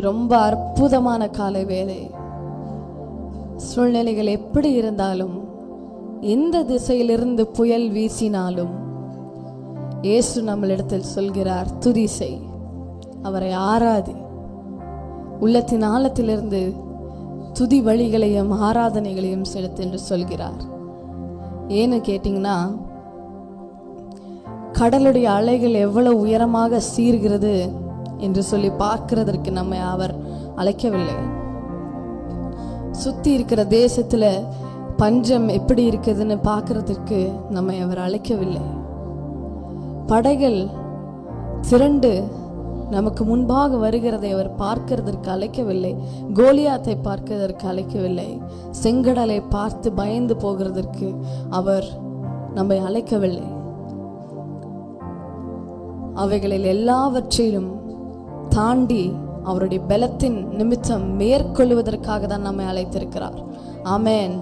ரொம்ப அற்புதமான காலை வேலை சூழ்நிலைகள் எப்படி இருந்தாலும் எந்த திசையிலிருந்து புயல் வீசினாலும் இயேசு நம்மளிடத்தில் சொல்கிறார் துதி செய் அவரை ஆராதி. உள்ளத்தின் ஆழத்திலிருந்து துதி வழிகளையும் ஆராதனைகளையும் செலுத்து என்று சொல்கிறார். ஏன்னு கேட்டிங்கன்னா கடலுடைய அலைகள் எவ்வளவு உயரமாக சீர்கிறது என்று சொல்லி பார்க்கிறதற்கு நம்மை அவர் அழைக்கவில்லை. சுத்தி இருக்கிற தேசத்துல பஞ்சம் எப்படி இருக்குதுன்னு பார்க்கறதற்கு நம்மை அவர் அழைக்கவில்லை. படைகள் திரண்டு நமக்கு முன்பாக வருகிறதை அவர் பார்க்கிறதற்கு அழைக்கவில்லை. கோலியாத்தை பார்க்கிறதற்கு அழைக்கவில்லை. செங்கடலை பார்த்து பயந்து போகிறதற்கு அவர் நம்மை அழைக்கவில்லை. அவைகளில் எல்லாவற்றிலும் தாண்டி அவருடைய பலத்தின் நிமித்தம் மேற்கொள்வதற்காக தான் நம்மை அழைத்திருக்கிறார். ஆமேன்.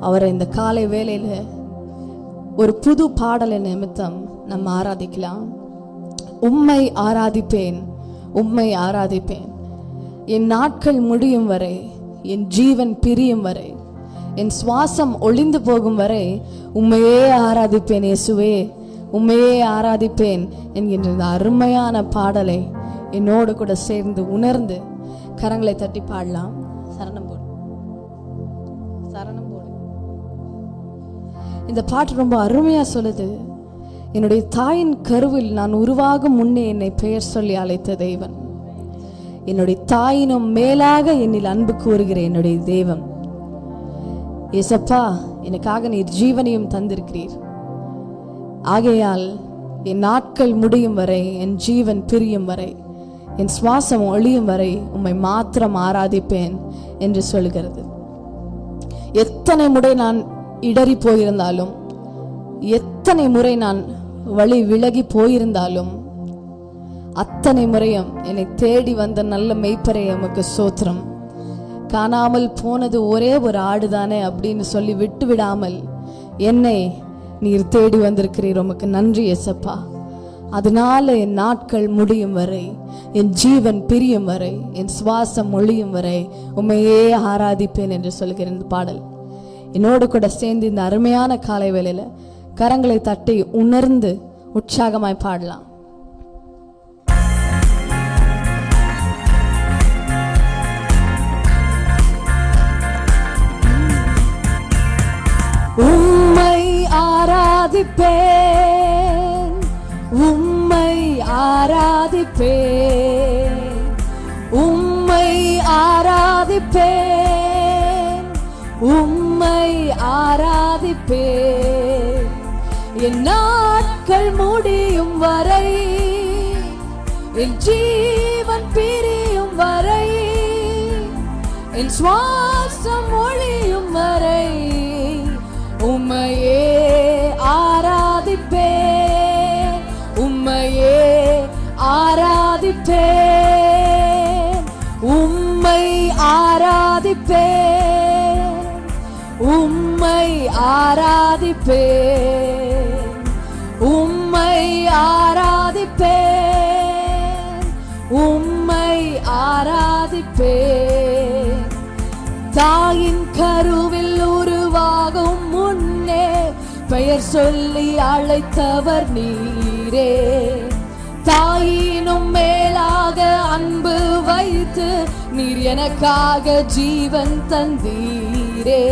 அவரை இந்த காலை வேலையில் ஒரு புது பாடலை நிமித்தம் நம்ம ஆராதிக்கலாம். உம்மை ஆராதிப்பேன் உம்மை ஆராதிப்பேன். என் நாட்கள் முடியும் வரை என் ஜீவன் பிரியும் வரை என் சுவாசம் ஒளிந்து போகும் வரை உம்மையே ஆராதிப்பேன் இயேசுவே. உண்மையே ஆராதிப்பேன் என்கின்ற இந்த அருமையான பாடலை என்னோடு கூட சேர்ந்து உணர்ந்து கரங்களை தட்டி பாடலாம். சரணம் போடு. சரணம் போடு. இந்த பாட்டு ரொம்ப அருமையா சொல்லுது. என்னுடைய தாயின் கருவில் நான் உருவாகும் முன்னே என்னை பெயர் சொல்லி அழைத்த தெய்வன் என்னுடைய தாயினும் மேலாக என்னில் அன்பு கூறுகிற என்னுடைய தெய்வம். ஏசப்பா எனக்காக நீர் ஜீவனையும் தந்திருக்கிறீர். ஆகையால் என் நாட்கள் முடியும் வரை என் ஜீவன் பிரியும் வரை என் சுவாசம் ஒளியும் வரை உம்மை மாத்திரம் ஆராதிப்பேன் என்று சொல்கிறது. எத்தனை முறை நான் இடறி போயிருந்தாலும் எத்தனை முறை நான் வழி விலகி போயிருந்தாலும் அத்தனை முறையும் என்னை தேடி வந்த நல்ல மெய்ப்பரை எமக்கு சோத்திரம். காணாமல் போனது ஒரே ஒரு ஆடுதானே அப்படின்னு சொல்லி விட்டு விடாமல் என்னை நீர் தேடி வந்திருக்கிறீர். உமக்கு நன்றி எசப்பா அதனால என் நாட்கள் முடியும் வரை என் ஜீவன் பிரியும் வரை என் சுவாசம் மொழியும் வரை உண்மையே ஆராதிப்பேன் என்று சொல்கிற இந்த பாடல். என்னோடு கூட சேர்ந்து இந்த அருமையான காலை வேளையில் கரங்களை தட்டி உணர்ந்து உற்சாகமாய் பாடலாம். ஆராதிப்பேன். உம்மை ஆராதிப்பேன். என் நாட்கள் முடியும் வரை என் ஜீவன் பிரியும் வரை என் சுவாசம் ஒழியும் ஆராதிப்பேன். உம்மை ஆராதிப்பேன். உம்மை ஆராதிப்பேன். உம்மை ஆராதிப்பேன். தாயின் கருவில் உருவாகும் முன்னே பெயர் சொல்லி அழைத்தவர் நீரே. தாயினும் மேலாக அன்பு வைத்து நீர் எனக்காக ஜீவன் தந்தீரே.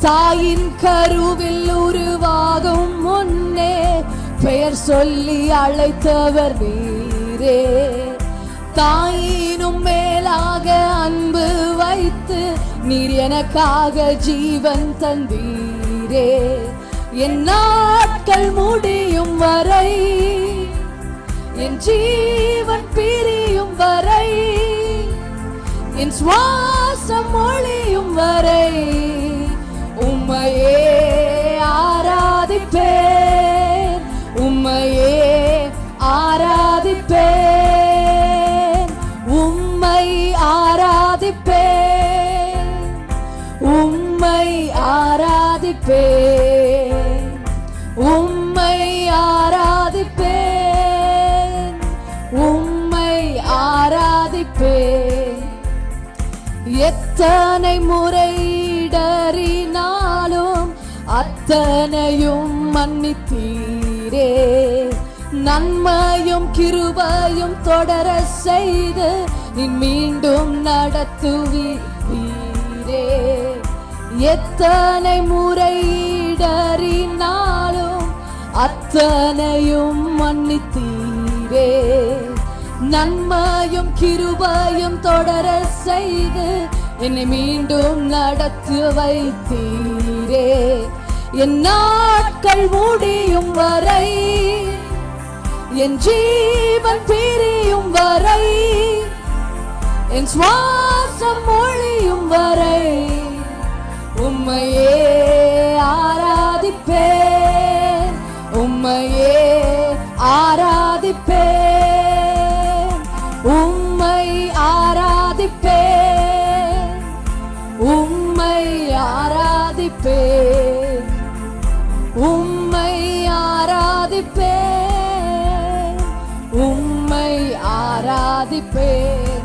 தாயின் கருவில் உருவாகும் முன்னே பெயர் சொல்லி அழைத்தவர் நீரே. தாயினும் மேலாக அன்பு வைத்து நீர் எனக்காக ஜீவன் தந்தீரே. என் நாட்கள் முடியும் வரை என் ஜீவன் பிரியும் வரை என் சுவாசம் ஒளியும் வரை உம்மையே ஆராதிப்பேன். உம்மையே ஆராதிப்பேன். உம்மை ஆராதிப்பேன். உம்மை ஆராதிப்பேன். எத்தனை முறையிடறினாலும் அத்தனையும் மன்னித்தீரே. நன்மையும் கிருபையும் தொடர செய்து நீ மீண்டும் நடத்துவீரே. எத்தனை முறையிடறினாலும் அத்தனையும் மன்னித்தீரே. நன்மையும் கிருபையும் தொடர செய்து என்னை மீண்டும் நடத்து வைத்தீரே. என் நாட்கள் முடியும் வரை என் ஜீவன் பிரியும் வரை என் சுவாசம் மொழியும் வரை உம்மையே ஆராதிப்பேன். உம்மை ஆராதிப்பேன். உம்மை ஆராதிப்பேன்.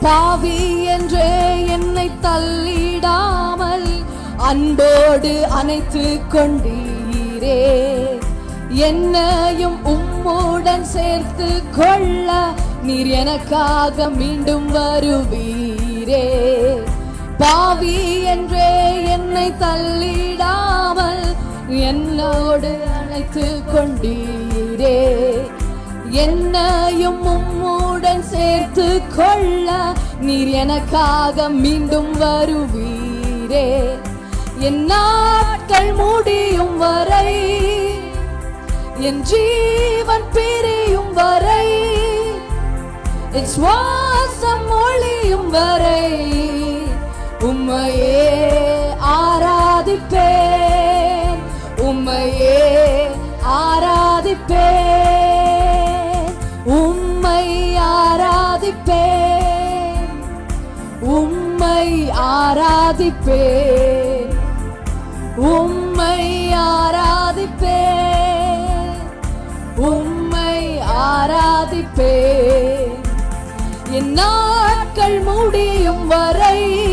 பாவி என்றே என்னை தள்ளிடாமல் அன்போடு அணைத்து கொண்டீரே. என்னையும் உம்முடன் சேர்த்து கொள்ள நீர் எனக்காக மீண்டும் வருவீரே. என்னை தள்ளிடாமல் என்னோடு அழைத்து கொண்டீரே. என்னையும் உம்முடன் சேர்த்து கொள்ள நீர் எனக்காக மீண்டும் வருவீரே. என் நாட்கள் முடியும் வரை என் ஜீவன் பிரியும் வரை என் சுவாசம் ஒளியும் வரை உம்மையே ஆராதிப்பேன். உம்மை ஆராதிப்பேன். உம்மை ஆராதிப்பேன். உம்மை ஆராதிப்பேன். உம்மை ஆராதிப்பேன். என் நாட்கள் முடியும் வரை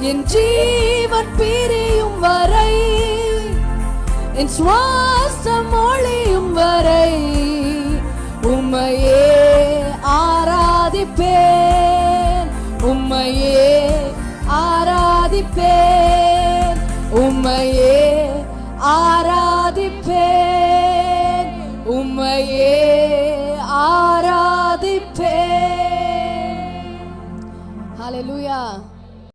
என் ஜீவன் பிரியும் வரை என் சுவாசம் ஒளியும் வரை உம்மையே ஆராதிப்பேன். உம்மையே ஆராதிப்பேன். உம்மையே ஆராதிப்பேன். உம்மையே ஆராதிப்பேன். ஹalleluya